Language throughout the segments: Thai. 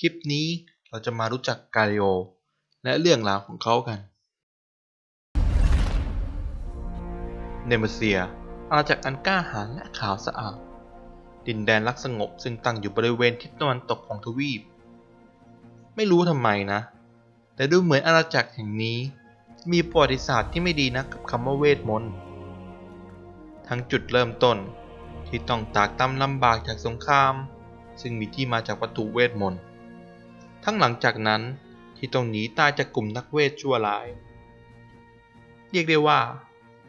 คลิปนี้เราจะมารู้จักกาลิโอ และเรื่องราวของเขากัน เนมเซีย อาณาจักรอันกล้าหาญและขาวสะอาด ดินแดนรักสงบซึ่งตั้งอยู่บริเวณทิศตะวันตกของทวีป ไม่รู้ทำไมนะ แต่ดูเหมือนอาณาจักรแห่งนี้ มีประวัติศาสตร์ที่ไม่ดีนักกับคำว่าเวทมนต์ ทั้งจุดเริ่มต้นที่ต้องตากตำลำบากจากสงคราม ซึ่งมีที่มาจากวัตถุเวทมนต์ ทั้งหลังจากนั้นที่ต้องหนีตายจากกลุ่มนักเวทชั่วร้าย เรียกได้ว่า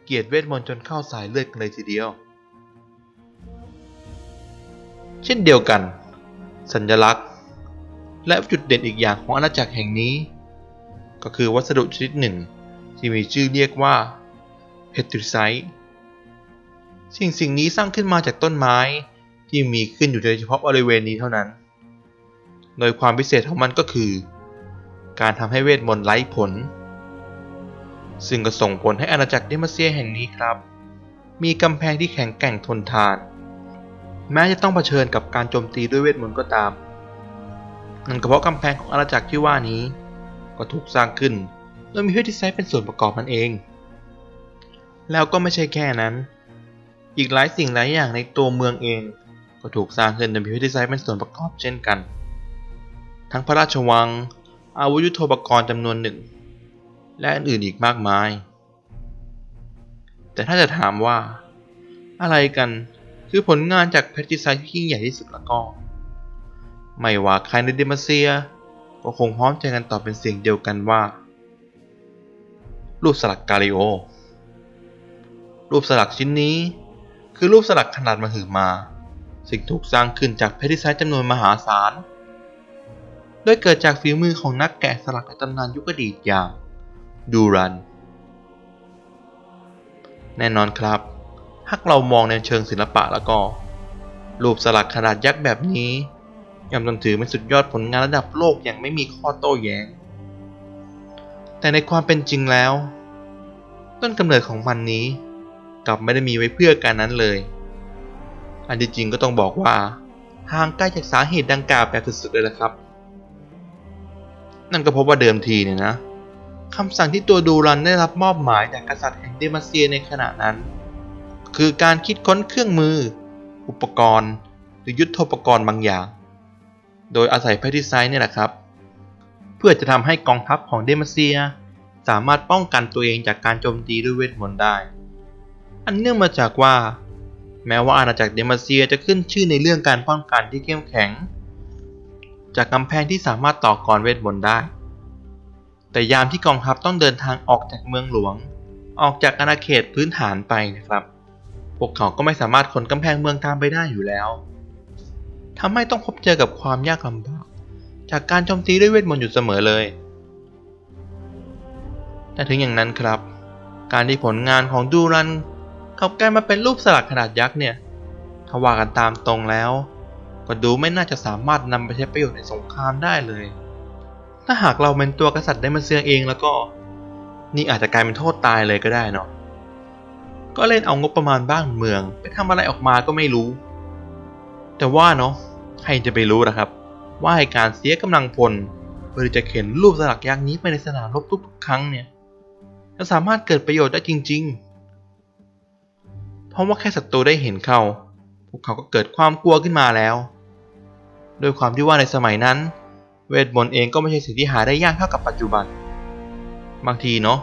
เกลียดเวทมนต์จนเข้าสายเลือดกันเลยทีเดียว เช่นเดียวกัน สัญลักษณ์ และจุดเด่นอีกอย่างของอาณาจักรแห่งนี้ ก็คือวัสดุชนิดหนึ่ง ที่มีชื่อเรียกว่าเพทริไซต์สิ่งสิ่งนี้สร้างขึ้นมาจากต้นไม้ที่มีขึ้นอยู่โดยเฉพาะบริเวณนี้เท่านั้น โดยความพิเศษของมันก็คือ การทำให้เวทมนต์ไร้ผล ซึ่งก็ส่งผลให้อาณาจักรเดมาเซียแห่งนี้ครับ มีกำแพงที่แข็งแกร่งทนทาน แม้จะต้องเผชิญกับการโจมตีด้วยเวทมนต์ก็ตามนั่นก็เพราะกำแพงของอาณาจักรที่ว่านี้ ก็ถูกสร้างขึ้นโดยมีเพชรที่ไซเป็นส่วนประกอบนั่นเอง แล้วก็ไม่ใช่แค่นั้น อีกหลายสิ่งหลายอย่างในตัวเมืองเอง ก็ถูกสร้างขึ้นโดยมีเพชรที่ไซเป็นส่วนประกอบเช่นกัน ทั้งพระราชวัง อาวุธยุทโธปกรณ์จำนวนหนึ่ง และอื่นๆอีกมากมาย แต่ถ้าจะถามว่า อะไรกันคือผลงานจากเพชรที่ไซที่ยิ่งใหญ่ที่สุดละก็ ไม่ว่าใครในเดมาเซีย ก็คงพร้อมใจกันตอบเป็นเสียงเดียวกันว่า รูปสลักกาลิโอ รูปสลักชิ้นนี้ คือรูปสลักขนาดมหึมา สิ่งถูกสร้างขึ้นจากเพชรที่ไซจำนวนมหาศาล ดยเกิดจากฝีมือของนักแกะสลักในตำนานยุคอดีตอย่างดูรัน แน่นอนครับ หากเรามองในเชิงศิลปะแล้วก็ รูปสลักขนาดยักษ์แบบนี้ย่อมต้องถือเป็นสุดยอดผลงานระดับโลกอย่างไม่มีข้อโต้แย้ง แต่ในความเป็นจริงแล้ว ต้นกำเนิดของมันนี้ กลับไม่ได้มีไว้เพื่อการนั้นเลย อันที่จริงก็ต้องบอกว่าห่างไกลจากสาเหตุดังกล่าวแบบสุดๆเลยละครับ นั่นก็พราะว่าเดิมทีเนี่ยนะคำสั่งที่ตัวดูรันได้รับมอบหมายจากกษัตริย์แห่งเดมาเซียในขณะนั้น คือการคิดค้นเครื่องมือ อุปกรณ์ หรือยุทธปกรณ์บางอย่าง โดยอาศัยแพทริไซต์เนี่ยแหละครับ เพื่อจะทำให้กองทัพของเดมาเซีย สามารถป้องกันตัวเองจากการโจมตีด้วยเวทมนต์ได้ อันเนื่องมาจากว่า แม้ว่าอาณาจักรเดมาเซียจะขึ้นชื่อในเรื่องการป้องกันที่เข้มแข็ง จากกำแพงที่สามารถต่อกรเวทมนต์ได้ แต่ยามที่กองทัพต้องเดินทางออกจากเมืองหลวง ออกจากอาณาเขตพื้นฐานไปนะครับ พวกเขาก็ไม่สามารถขนกำแพงเมืองตามไปได้อยู่แล้วทำให้ต้องพบเจอกับความยากลำบากจากการโจมตีด้วยเวทมนต์อยู่เสมอเลย แต่ถึงอย่างนั้นครับ การที่ผลงานของดูรันกลับกลายมาเป็นรูปสลักขนาดยักษ์เนี่ยถ้าว่ากันตามตรงแล้ว ก็ดูไม่น่าจะสามารถนำไปใช้ประโยชน์ในสงครามได้เลย ถ้าหากเราเป็นตัวกษัตริย์ได้มาเซียเองแล้วก็ นี่อาจจะกลายเป็นโทษตายเลยก็ได้เนาะ ก็เล่นเอางบประมาณบ้านเมือง ไปทำอะไรออกมาก็ไม่รู้ แต่ว่าเนาะใครจะไปรู้นะครับ ว่าการเสียกำลังพลเพื่อจะเข็นรูปสลักยักษ์นี้ไปในสนามรบทุกๆครั้งเนี่ยจะสามารถเกิดประโยชน์ได้จริง ๆ เพราะว่าแค่ศัตรูได้เห็นเขาพวกเขาก็เกิดความกลัวขึ้นมาแล้ว โดยความที่ว่าในสมัยนั้น เวทมนต์เองก็ไม่ใช่สิ่งที่หาได้ยากเท่ากับปัจจุบัน บางทีเนาะ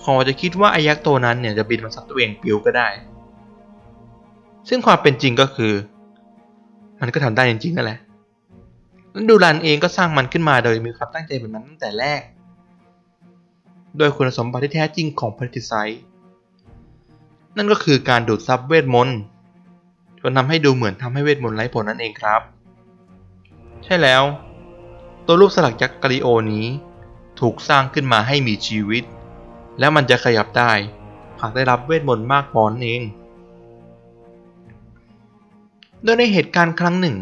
เขอจะคิดว่าไอายักษ์ตัวนั้นเนี่ยจะบินมาสัตว์ตัวเองปิวก็ได้ ซึ่งความเป็นจริงก็คือ มันก็ทำได้จริงๆนั่นแหละนั้นดูรันเองก็สร้างมันขึ้นมาโดยมีความตั้งใจแบบนั้นตั้งแต่แรก โดยคุณสมบัติที่แท้จริงของพาริไซนั่นก็คือการดูดซับเวทมนต์จนทำให้ดูเหมือนทำให้เวทมนต์ไร้ผลนั่นเองครับ ใช่แล้ว ตัวรูปสลักยักษ์กาลิโอนี้ ถูกสร้างขึ้นมาให้มีชีวิต และมันจะขยับได้หากได้รับเวทมนต์มากพอนั่นเอง โดยในเหตุการณ์ครั้งหนึ่ง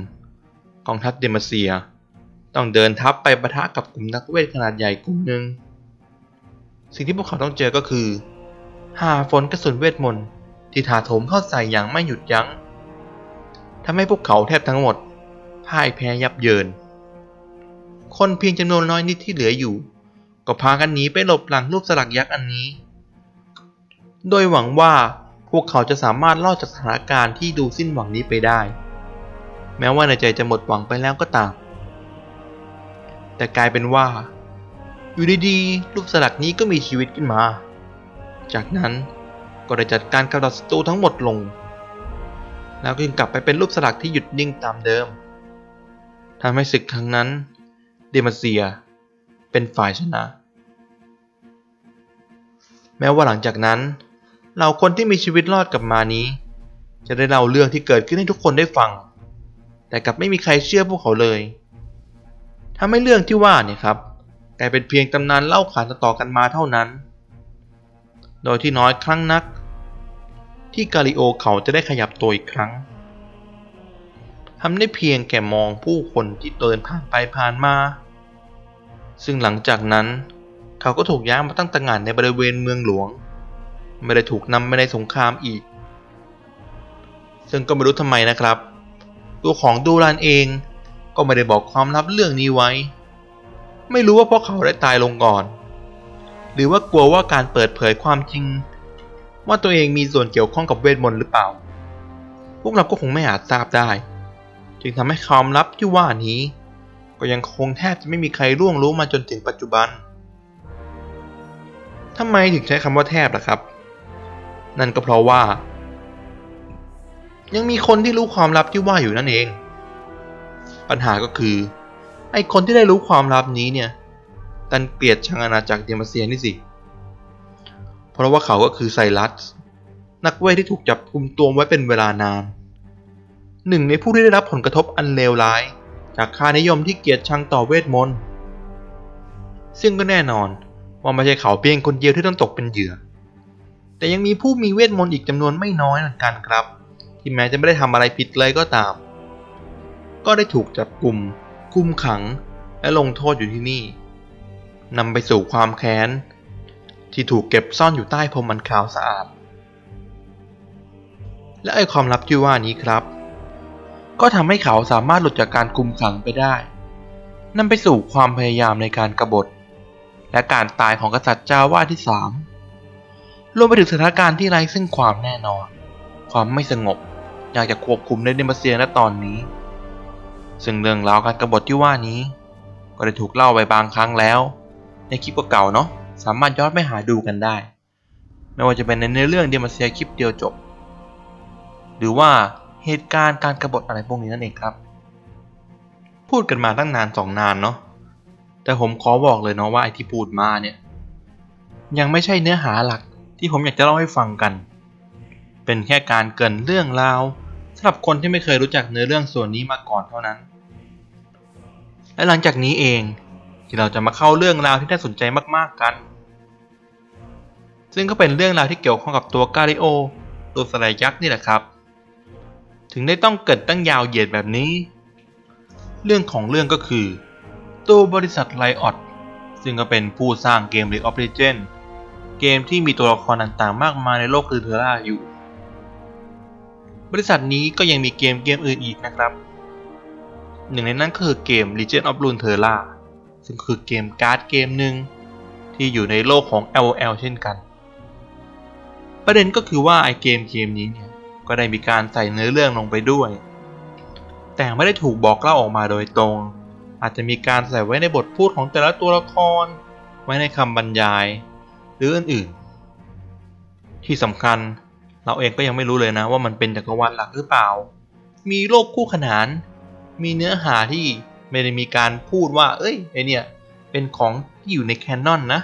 กองทัพเดมาเซีย ต้องเดินทัพไปปะทะกับกลุ่มนักเวทขนาดใหญ่กลุ่มหนึ่ง สิ่งที่พวกเขาต้องเจอก็คือ หาฝนกระสุนเวทมนต์ที่ถาโถมเข้าใส่อย่างไม่หยุดยัง้งทำให้พวกเขาแทบทั้งหมด พ่ายแพ้ยับเยิน คนเพียงจำนวนน้อยนิดที่เหลืออยู่ ก็พากันหนีไปหลบหลังรูปสลักยักษ์อันนี้ โดยหวังว่าพวกเขาจะสามารถรอดจากสถานการณ์ที่ดูสิ้นหวังนี้ไปได้ แม้ว่าในใจจะหมดหวังไปแล้วก็ตาม แต่กลายเป็นว่า อยู่ดีๆรูปสลักนี้ก็มีชีวิตขึ้นมา จากนั้นก็ได้จัดการกำจัดศัตรูทั้งหมดลง แล้วก็ยังกลับไปเป็นรูปสลักที่หยุดนิ่งตามเดิม ทำให้ศึกครั้งนั้น เดมาเซีย เป็นฝ่ายชนะ แม้ว่าหลังจากนั้นเราคนที่มีชีวิตรอดกลับมานี้ จะได้เล่าเรื่องที่เกิดขึ้นให้ทุกคนได้ฟัง แต่กลับไม่มีใครเชื่อพวกเขาเลยทำให้เรื่องที่ว่าเนี่ยครับกลายเป็นเพียงตำนานเล่าขานต่อๆกันมาเท่านั้น โดยที่น้อยครั้งนัก ที่กาลิโอเขาจะได้ขยับตัวอีกครั้ง ทำได้เพียงแค่มองผู้คนที่เดินผ่านไปผ่านมา ซึ่งหลังจากนั้น เขาก็ถูกย้ายมาตั้งตระหง่านในบริเวณเมืองหลวง ไม่ได้ถูกนำไปในสงครามอีก ซึ่งก็ไม่รู้ทำไมนะครับ ตัวของดูรานเองก็ไม่ได้บอกความลับเรื่องนี้ไว้ ไม่รู้ว่าเพราะเขาได้ตายลงก่อน หรือว่ากลัวว่าการเปิดเผยความจริง ว่าตัวเองมีส่วนเกี่ยวข้องกับเวทมนต์หรือเปล่า พวกเราก็คงไม่อาจทราบได้ จึงทำให้ความลับที่ว่านี้ ก็ยังคงแทบจะไม่มีใครร่วงรู้มาจนถึงปัจจุบันทำไมถึงใช้คำว่าแทบล่ะครับ นั่นก็เพราะว่า ยังมีคนที่รู้ความลับที่ว่าอยู่นั่นเอง ปัญหาก็คือ ไอ้คนที่ได้รู้ความลับนี้เนี่ยดันเกลียดชังอาณาจักรเดมาเซียนี่สิ เพราะว่าเขาก็คือไซรัสนักเวทที่ถูกจับกุมตัวไว้เป็นเวลานาน หนึ่งในผู้ที่ได้รับผลกระทบอันเลวร้าย จากค่านิยมที่เกลียดชังต่อเวทมนต์ซึ่งก็แน่นอนว่าไม่ใช่เขาเพียงคนเดียวที่ต้องตกเป็นเหยื่อ แต่ยังมีผู้มีเวทมนต์อีกจำนวนไม่น้อยเหมือนกันครับ ที่แม้จะไม่ได้ทำอะไรผิดเลยก็ตาม ก็ได้ถูกจับกลุ่ม คุมขังและลงโทษอยู่ที่นี่นำไปสู่ความแค้น ที่ถูกเก็บซ่อนอยู่ใต้พรมมันขาวสะอาด และไอความลับที่ว่านี้ครับ ก็ทำให้เขาสามารถหลุดจากการคุมขังไปได้นำไปสู่ความพยายามในการกบฏ และการตายของกษัตริย์จาว่าที่สามรวมไปถึงสถานการณ์ที่ไร้ซึ่งความแน่นอน ความไม่สงบอยากจะควบคุมในเดนมาเซียณตอนนี้ ซึ่งเรื่องราวการกบฏที่ว่านี้ ก็ได้ถูกเล่าไปบางครั้งแล้ว ในคลิปเก่าๆเนาะสามารถย้อนไปหาดูกันได้ ไม่ว่าจะเป็นในเนื้อเรื่องเดมาเซียคลิปเดียวจบ หรือว่า เหตุการณ์การกบฏอะไรพวกนี้นั่นเองครับ พูดกันมาตั้งนานสองนานเนาะแต่ผมขอบอกเลยเนาะว่าไอที่พูดมาเนี่ย ยังไม่ใช่เนื้อหาหลักที่ผมอยากจะเล่าให้ฟังกัน เป็นแค่การเกินเรื่องราวสำหรับคนที่ไม่เคยรู้จักเนื้อเรื่องส่วนนี้มาก่อนเท่านั้น และหลังจากนี้เองที่เราจะมาเข้าเรื่องราวที่น่าสนใจมากๆกัน ซึ่งก็เป็นเรื่องราวที่เกี่ยวข้องกับตัวกาลิโอ ตัวสไลด์ยักษ์นี่แหละครับ ถึงได้ต้องเกิดตั้งยาวเหยียดแบบนี้ เรื่องของเรื่องก็คือ ตัวบริษัทไลออดซึ่งก็เป็นผู้สร้างเกม League of Legends เกมที่มีตัวละครต่างๆ มากมายในโลกคือเทอร่าอยู่ บริษัทนี้ก็ยังมีเกมเกมอื่นอีกนะครับ หนึ่งในนั้นก็คือเกม Legend of Runeterra ซึ่งคือเกมการ์ดเกมหนึ่งที่อยู่ในโลกของ LOL เช่นกัน ประเด็นก็คือว่าไอเกมเกมนี้เนี่ย ก็ได้มีการใส่เนื้อเรื่องลงไปด้วย แต่ไม่ได้ถูกบอกเล่าออกมาโดยตรง อาจจะมีการใส่ไว้ในบทพูดของแต่ละตัวละคร ไว้ในคำบรรยาย หรืออื่นๆ ที่สำคัญเราเองก็ยังไม่รู้เลยนะว่ามันเป็นจักรวาลหลักหรือเปล่า มีโลกคู่ขนาน มีเนื้อหาที่ไม่ได้มีการพูดว่า เอ้ยไอเนี่ยเป็นของที่อยู่ในแคนนอนนะ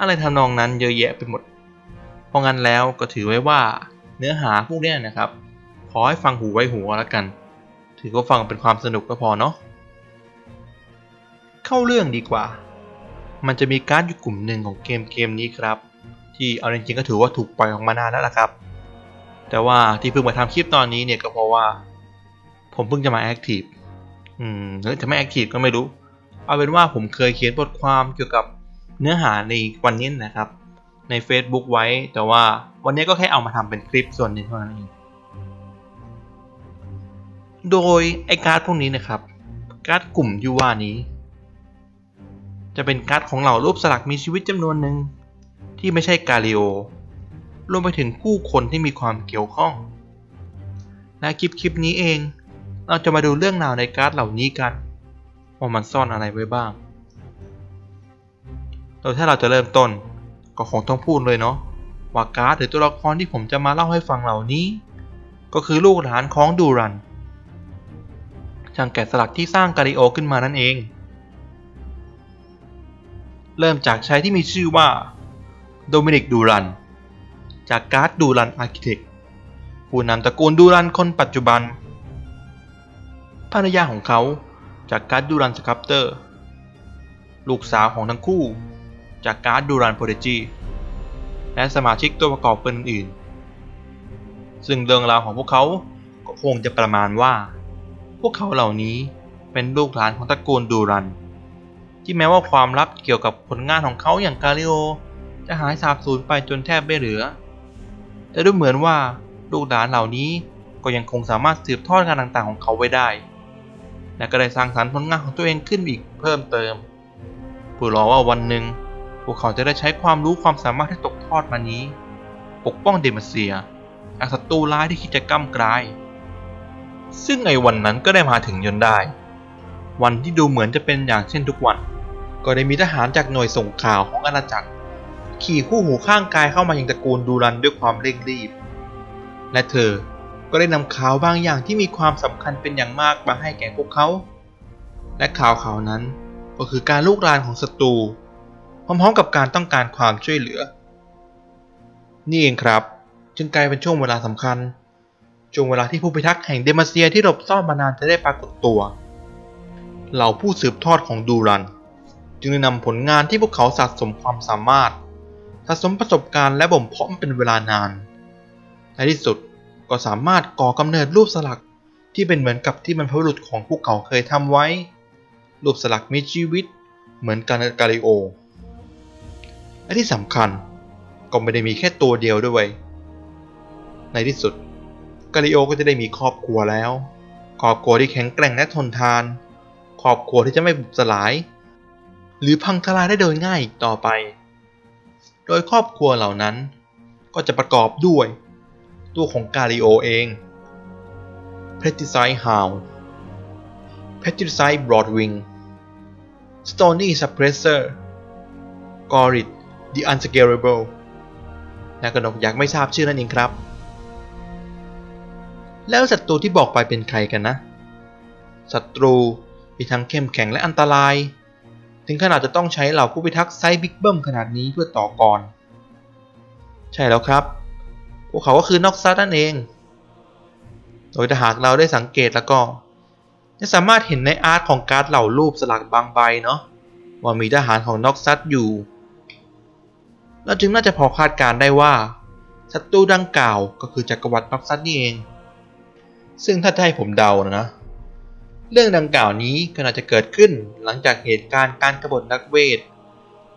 อะไรทำนองนั้นเยอะแยะไปหมด เพราะงั้นแล้วก็ถือไว้ว่า เนื้อหาพวกนี้นะครับ ขอให้ฟังหูไว้หูก็แล้วกัน ถือว่าฟังเป็นความสนุกก็พอเนาะเข้าเรื่องดีกว่า มันจะมีการ์ดอยู่กลุ่มหนึ่งของเกมเกมนี้ครับ ที่เอาจริงๆก็ถือว่าถูกปล่อยออกมานานแล้วล่ะครับ แต่ว่าที่เพิ่งมาทำคลิปตอนนี้เนี่ยก็เพราะว่า ผมเพิ่งจะมาแอคทีฟอืมหรือจะไม่แอคทีฟก็ไม่รู้ เอาเป็นว่าผมเคยเขียนบทความเกี่ยวกับเนื้อหาในวันนี้นะครับ ใน Facebook ไว้ แต่ว่าวันนี้ก็แค่เอามาทำเป็นคลิปส่วนหนึ่งเท่านั้นเองโดยไอการ์ดพวกนี้นะครับ การ์ดกลุ่มที่ว่านี้ จะเป็นการ์ดของเหล่ารูปสลักมีชีวิตจำนวนหนึ่งที่ไม่ใช่กาลิโอรวมไปถึงผู้คนที่มีความเกี่ยวข้องในคลิปคลิปนี้เอง เราจะมาดูเรื่องราวในการ์ดเหล่านี้กันว่ามันซ่อนอะไรไว้บ้าง โดยถ้าเราจะเริ่มต้น ก็คงต้องพูดเลยเนาะว่าการ์ดหรือตัวละครที่ผมจะมาเล่าให้ฟังเหล่านี้ ก็คือลูกหลานของดูรันช่างแกะสลักที่สร้างกาลิโอขึ้นมานั่นเอง เริ่มจากชายที่มีชื่อว่าโดมินิกดูรัน จากการ์ดดูรันอาร์คิเทคผู้นำตระกูลดูรันคนปัจจุบัน ภรรยาของเขาจากการ์ดดูรันสครับเตอร์ ลูกสาวของทั้งคู่ จากการ์ดดูรันโปรเดจีและสมาชิกตัวประกอบคนอื่นๆซึ่งเรื่องราวของพวกเขาก็คงจะประมาณว่า พวกเขาเหล่านี้เป็นลูกหลานของตระกูลดูรัน ที่แม้ว่าความลับเกี่ยวกับผลงานของเขาอย่างกาลิโอ จะหายสาบสูญไปจนแทบไม่เหลือ แต่ดูเหมือนว่าลูกหลานเหล่านี้ก็ยังคงสามารถสืบทอดงานต่างๆของเขาไว้ได้ และก็ได้สร้างสรรค์ผลงานของตัวเองขึ้นอีกเพิ่มเติมเพื่อรอว่าวันหนึ่ง พวกเขาจะได้ใช้ความรู้ความสามารถที่ตกทอดมานี้ ปกป้องเดมเซียจากศัตรูร้ายที่คิดจะก้ำกลาย ซึ่งไอ้วันนั้นก็ได้มาถึงจนได้ วันที่ดูเหมือนจะเป็นอย่างเช่นทุกวัน ก็ได้มีทหารจากหน่วยส่งข่าวของอาณาจักร ขี่คู่หูข้างกายเข้ามายังตระกูลดูรันด้วยความเร่งรีบ และเธอก็ได้นำข่าวบางอย่างที่มีความสำคัญเป็นอย่างมากมาให้แก่พวกเขา และข่าวข่าวนั้นก็คือการลูกรานของศัตรู พร้อมๆกับการต้องการความช่วยเหลือ นี่เองครับ จึงกลายเป็นช่วงเวลาสำคัญ ช่วงเวลาที่ผู้พิทักษ์แห่งเดมาเซียที่หลบซ่อนมานานจะได้ปรากฏตัว เหล่าผู้สืบทอดของดูรัน จึงได้นำผลงานที่พวกเขาสะสมความสามารถสะสมประสบการณ์และบ่มเพาะมาเป็นเวลานาน ในที่สุดก็สามารถก่อกำเนิดรูปสลักที่เป็นเหมือนกับที่บรรพบุรุษของพวกเขาเคยทำไว้ รูปสลักมีชีวิต เหมือนกันกาลิโอ และที่สำคัญก็ไม่ได้มีแค่ตัวเดียวด้วย ในที่สุดกาลิโอก็จะได้มีครอบครัวแล้ว ครอบครัวที่แข็งแกร่งและทนทาน ครอบครัวที่จะไม่บุบสลาย หรือพังทลายได้โดยง่ายอีกต่อไป โดยครอบครัวเหล่านั้นก็จะประกอบด้วย ตัวของกาลิโอเอง p e t i c i d e Hound p e t i c i d e Broadwing Stony Suppressor g o r i t the Unscalable และกระหนกอยากไม่ทราบชื่อนั่นเองครับ แล้วศัตรูที่บอกไปเป็นใครกันนะ ศัตรูมีทั้งเข้มแข็งและอันตราย ถึงขนาดจะต้องใช้เหล่าผู้พิทักษ์ไซบิ๊กเบิ้มขนาดนี้เพื่อต่อกร ใช่แล้วครับ พวกเขาก็คือนอกซัดนั่นเอง โดยถ้าหากเราได้สังเกตแล้วก็ จะสามารถเห็นในอาร์ตของการ์ดเหล่ารูปสลักบางใบเนาะว่ามีทหารของนอกซัดอยู่ เราจึงน่าจะพอคาดการได้ว่าศัตรูดังกล่าวก็คือจักรวรรดินอกซัดนี่เอง ซึ่งถ้าให้ผมเดานะ เรื่องดังกล่าวนี้ก็น่าจะเกิดขึ้นหลังจากเหตุการณ์การกบฏนักเวท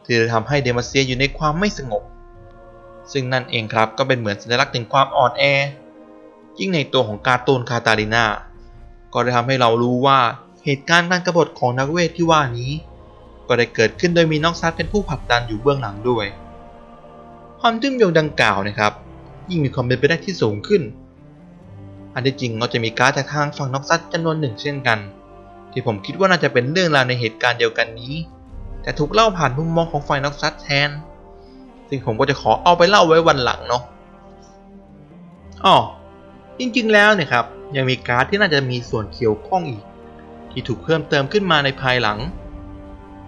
ที่จะทำให้เดมาเซียอยู่ในความไม่สงบ ซึ่งนั่นเองครับก็เป็นเหมือนสัญลักษณ์ถึงความอ่อนแอ ยิ่งในตัวของการ์ตูนคาตาลินาก็ได้ทำให้เรารู้ว่าเหตุการณ์การกบฏของนักเวทที่ว่านี้ ก็ได้เกิดขึ้นโดยมีน้อกซัดเป็นผู้ผลักดันอยู่เบื้องหลังด้วย ความเชื่อมโยงดังกล่าวนะครับ ยิ่งมีความเป็นไปได้ที่สูงขึ้น อันที่จริงเราจะมีการ์ดจากทางฝั่งนอกซัดจำนวนหนึ่งเช่นกัน ที่ผมคิดว่าน่าจะเป็นเรื่องราวในเหตุการณ์เดียวกันนี้ แต่ถูกเล่าผ่านมุมมองของฝ่ายนอกซัดแทน ซึ่งผมก็จะขอเอาไปเล่าไว้วันหลังเนาะอ๋อจริงๆแล้วเนี่ยครับยังมีการ์ดที่น่าจะมีส่วนเกี่ยวข้องอีก ที่ถูกเพิ่มเติมขึ้นมาในภายหลัง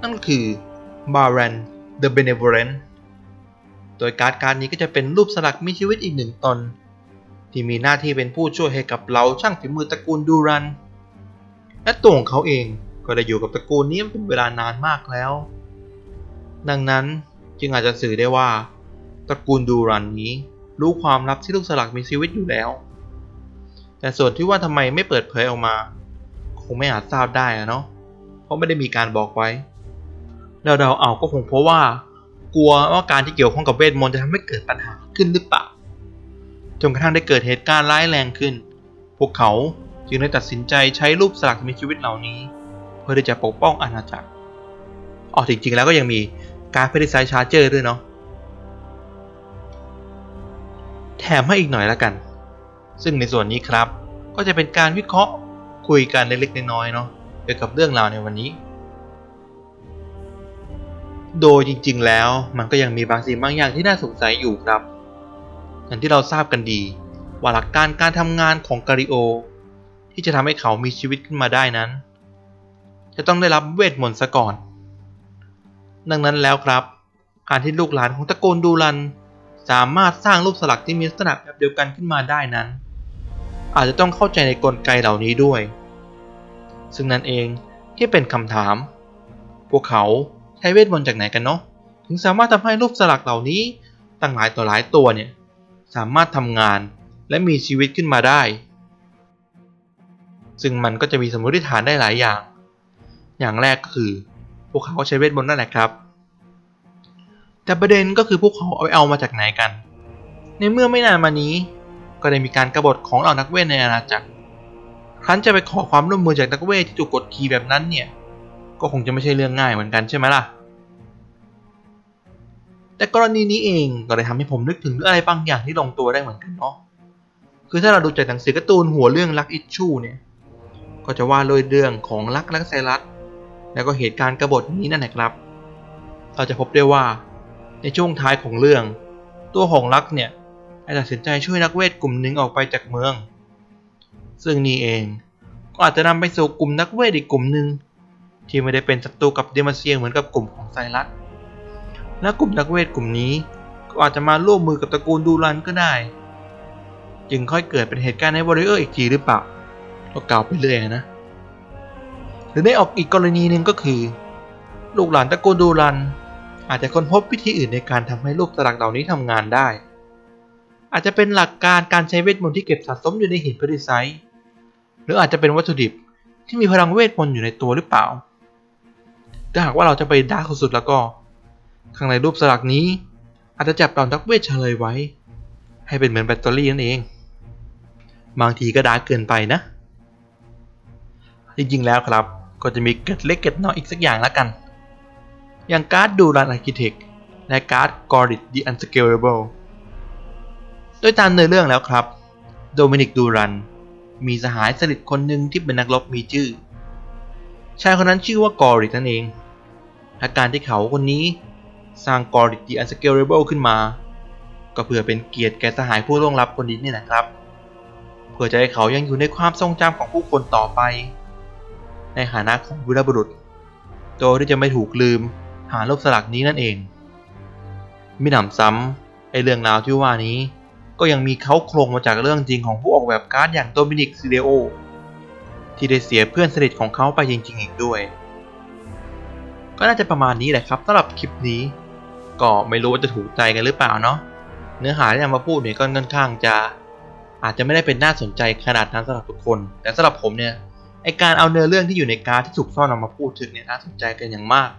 นั่นก็คือ Baran the Benevolent โดยการ์ดการ์ดนี้ก็จะเป็นรูปสลักมีชีวิตอีกหนึ่งตน ที่มีหน้าที่เป็นผู้ช่วยให้กับเราช่างฝีมือตระกูลดูรัน และตัวของเขาเองก็ได้อยู่กับตระกูลนี้เป็นเวลานานมากแล้ว ดังนั้นจึงอาจจะสื่อได้ว่า ตระกูลดูรันนี้ รู้ความลับที่ลูกสลักมีชีวิตอยู่แล้ว แต่ส่วนที่ว่าทำไมไม่เปิดเผยออกมา คงไม่อาจทราบได้อะเนาะเพราะไม่ได้มีการบอกไว้เราเดาเอาก็คงเพราะว่า กลัวว่าการที่เกี่ยวข้องกับเวทมนต์จะทำให้เกิดปัญหาขึ้นหรือเปล่า จนกระทั่งได้เกิดเหตุการณ์ร้ายแรงขึ้น พวกเขาจึงได้ตัดสินใจใช้รูปสลักมีชีวิตเหล่านี้ เพื่อที่จะปกป้องอาณาจักรอ๋อจริงๆแล้วก็ยังมีการเพดิไซชาร์เจอร์ด้วยเนาะ แถมให้อีกหน่อยละกัน ซึ่งในส่วนนี้ครับ ก็จะเป็นการวิเคราะห์คุยกันเล็กๆน้อยๆเนาะเกี่ยวกับเรื่องราวในวันนี้ โดยจริง ๆ แล้วมันก็ยังมีบางสิ่งบางอย่างที่น่าสงสัยอยู่ครับ อย่างที่เราทราบกันดี ว่าหลักการการทำงานของกาลิโอ ที่จะทำให้เขามีชีวิตขึ้นมาได้นั้น จะต้องได้รับเวทมนต์ซะก่อน ดังนั้นแล้วครับ การที่ลูกหลานของตระกูลดูรัน สามารถสร้างรูปสลักที่มีลักษณะแบบเดียวกันขึ้นมาได้นั้น อาจจะต้องเข้าใจในกลไกเหล่านี้ด้วย ซึ่งนั่นเองที่เป็นคำถาม พวกเขา ใช้เวทมนต์จากไหนกันเนาะถึงสามารถทำให้รูปสลักเหล่านี้ตั้งหลายต่อหลายตัวเนี่ยสามารถทำงานและมีชีวิตขึ้นมาได้ ซึ่งมันก็จะมีสมมติฐานได้หลายอย่าง อย่างแรกก็คือ พวกเขาใช้เวทมนต์นั่นแหละครับ แต่ประเด็นก็คือพวกเขาเอาไปเอามาจากไหนกัน ในเมื่อไม่นานมานี้ ก็ได้มีการกบฏของเหล่านักเวทในอาณาจักรครั้นจะไปขอความร่วมมือจากนักเวทที่ถูกกดขี่แบบนั้นเนี่ย ก็คงจะไม่ใช่เรื่องง่ายเหมือนกันใช่ไหมล่ะ แต่กรณีนี้เองก็เลยทำให้ผมนึกถึงเรื่องอะไรบางอย่างที่ลงตัวได้เหมือนกันเนาะ คือถ้าเราดูจากหนังสือการ์ตูนหัวเรื่องลักอิชชูเนี่ย ก็จะว่าเลยเรื่องของลักและไซรัส แล้วก็เหตุการณ์กบฏนี้นั่นแหละครับ เราจะพบได้ว่าในช่วงท้ายของเรื่อง ตัวของลักเนี่ยได้ตัดสินใจช่วยนักเวทกลุ่มหนึ่งออกไปจากเมือง ซึ่งนี่เองก็อาจจะนำไปสู่กลุ่มนักเวทอีกกลุ่มหนึ่ง ที่ไม่ได้เป็นศัตรูกับเดมาเซียงเหมือนกับกลุ่มของไซรัสและกลุ่มนักเวทกลุ่มนี้ก็อาจจะมาร่วมมือกับตระกูลดูรันก็ได้ จึงค่อยเกิดเป็นเหตุการณ์ในวอริเออร์อีกทีหรือเปล่าก็กล่าวไปเรื่อยนะหรือในออกอีกกรณีหนึ่งก็คือ ลูกหลานตระกูลดูรัน อาจจะค้นพบวิธีอื่นในการทำให้รูปสลักเหล่านี้ทำงานได้ อาจจะเป็นหลักการการใช้เวทมนต์ที่เก็บสะสมอยู่ในหินพอร์ดิไซหรืออาจจะเป็นวัตถุดิบที่มีพลังเวทมนต์อยู่ในตัวหรือเปล่า ถ้าหากว่าเราจะไปดาร์กสุดๆแล้วก็ ข้างในรูปสลักนี้ อาจจะจับเหล่านักเวทเฉลยไว้ ให้เป็นเหมือนแบตเตอรี่นั่นเอง บางทีก็ดาร์กเกินไปนะ จริงๆแล้วครับ ก็จะมีเกร็ดเล็กเกร็ดน้อยอีกสักอย่างล้วกัน อย่างการ์ดดูรันอาร์คิเทคและการ์ดกอริด The Unscalable โดยตามเนื้อเรื่องแล้วครับ โดมินิกดูรัน มีสหายสนิทคนหนึ่งที่เป็นนักรบมีชื่อ ชายคนนั้นชื่อว่ากอริดนั่นเองและการที่เขาคนนี้สร้างกอริด The Unscalable ขึ้นมา ก็เพื่อเป็นเกียรติแก่สหายผู้ล่วงลับคนนี้นี่แหละครับ เพื่อจะให้เขายังอยู่ในความทรงจำของผู้คนต่อไป ในฐานะของวีรบุรุษ โดยที่จะไม่ถูกลืมหารูปสลักนี้นั่นเอง มิหนำซ้ำไอเรื่องราวที่ว่านี้ ก็ยังมีเขาโครงมาจากเรื่องจริงของผู้ออกแบบการ์ดอย่างโดมินิกซิเดโอ ที่ได้เสียเพื่อนสนิทของเขาไปจริงๆอีกด้วย ก็น่าจะประมาณนี้แหละครับสำหรับคลิปนี้ ก็ไม่รู้ว่าจะถูกใจกันหรือเปล่าเนาะเนื้อหาที่นำมาพูดเนี่ยก็ค่อนข้างจะ อาจจะไม่ได้เป็นน่าสนใจขนาดนั้นสำหรับทุกคน แต่สำหรับผมเนี่ยไอการเอาเนื้อเรื่องที่อยู่ในการ์ดที่ถูกซ่อนออกมาพูดถึงเนี่ยน่าสนใจกันอย่างมาก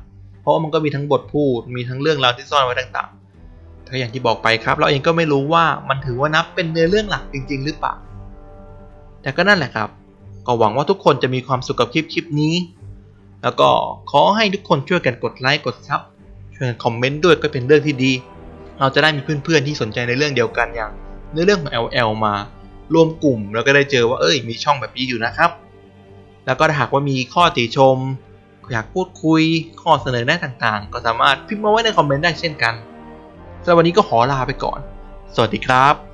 เพราะมันก็มีทั้งบทพูดมีทั้งเรื่องราวที่ซ่อนไว้ต่างๆถ้าอย่างที่บอกไปครับ เราเองก็ไม่รู้ว่ามันถือว่านับเป็นเนื้อเรื่องหลักจริง ๆ หรือเปล่าแต่ก็นั่นแหละครับ ก็หวังว่าทุกคนจะมีความสุขกับคลิปคลิปนี้ แล้วก็ขอให้ทุกคนช่วยกันกดไลค์กดซับช่วยกันคอมเมนต์ด้วยก็เป็นเรื่องที่ดี เราจะได้มีเพื่อนๆที่สนใจในเรื่องเดียวกันอย่างเนื้อเรื่องของ LL มารวมกลุ่มแล้วก็ได้เจอว่าเอ้ยมีช่องแบบนี้อยู่นะครับ แล้วก็ถ้าหากว่ามีข้อติชม อยากพูดคุยข้อเสนอแนะต่างๆ ก็สามารถพิมพ์มาไว้ในคอมเมนต์ได้เช่นกันสำหรับวันนี้ก็ขอลาไปก่อน สวัสดีครับ